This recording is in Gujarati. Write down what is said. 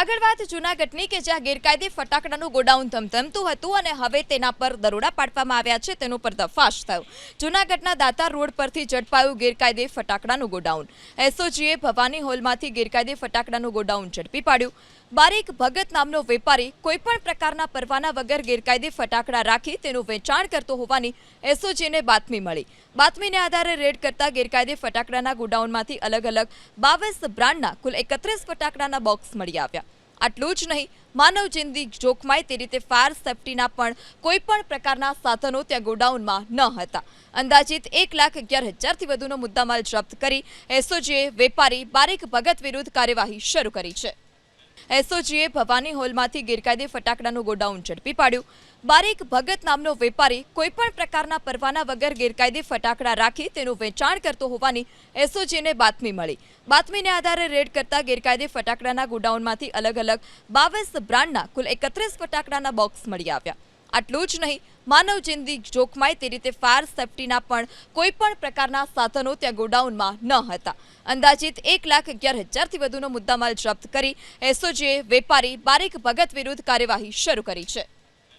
આગળ વાત જૂનાગઢની કે જ્યાં ગેરકાયદે ફટાકડાનું ગોડાઉન ધમધમતું હતું અને હવે તેના પર દરોડા પાડવામાં આવ્યા છે, તેનો પર્દાફાશ થયો. જૂનાગઢના દાતા રોડ પરથી ઝડપાયું ગેરકાયદે ફટાકડાનું ગોડાઉન. એસઓજીએ ભવાની હોલમાંથી ગેરકાયદે ફટાકડાનું ગોડાઉન ઝડપી પાડ્યું. બારીક ભગત નામનો વેપારી કોઈપણ પ્રકારના પરવાના વગર ગેરકાયદે ફટાકડા રાખી તેનું વેચાણ કરતો હોવાની એસઓજીને બાતમી મળી. બાતમીને આધારે રેડ કરતા ગેરકાયદે ફટાકડાના ગોડાઉનમાંથી અલગ અલગ બાવીસ બ્રાન્ડના કુલ એકત્રીસ ફટાકડાના બોક્સ મળી આવ્યા. આટલું જ નહીં, માનવ જિંદગી જોખમાય તે રીતે ફાયર સેફટીના પણ કોઈ પણ પ્રકારના સાધનો ત્યાં ગોડાઉનમાં ન હતા. અંદાજિત એક લાખ અગિયાર હજારથી વધુનો મુદ્દામાલ જપ્ત કરી એસઓજીએ વેપારી બારીક ભગત વિરુદ્ધ કાર્યવાહી શરૂ કરી છે. એસઓજીએ ભવાની હોલમાંથી ગેરકાયદે ફટાકડાનું ગોડાઉન ઝડપી પાડ્યું. બારીક ભગત નામનો વેપારી કોઈપણ પ્રકારના પરવાના વગર ગેરકાયદે ફટાકડા રાખી તેનું વેચાણ કરતો હોવાની એસઓજીને બાતમી મળી. બાતમીને આધારે રેડ કરતા ગેરકાયદે ફટાકડાના ગોડાઉનમાંથી અલગ અલગ બાવીસ બ્રાન્ડના કુલ એકત્રીસ ફટાકડાના બોક્સ મળી આવ્યા. આટલું જ નહીં માનવ જિંદગી જોખમાય તે રીતે ફાયર સેફટીના પણ કોઈ પણ પ્રકારના સાધનો ત્યાં ગોડાઉનમાં ન હતા. અંદાજિત એક લાખ અગિયાર હજારથી વધુનો મુદ્દામાલ જપ્ત કરી એસઓજીએ વેપારી બારીક ભગત વિરુદ્ધ કાર્યવાહી શરૂ કરી છે.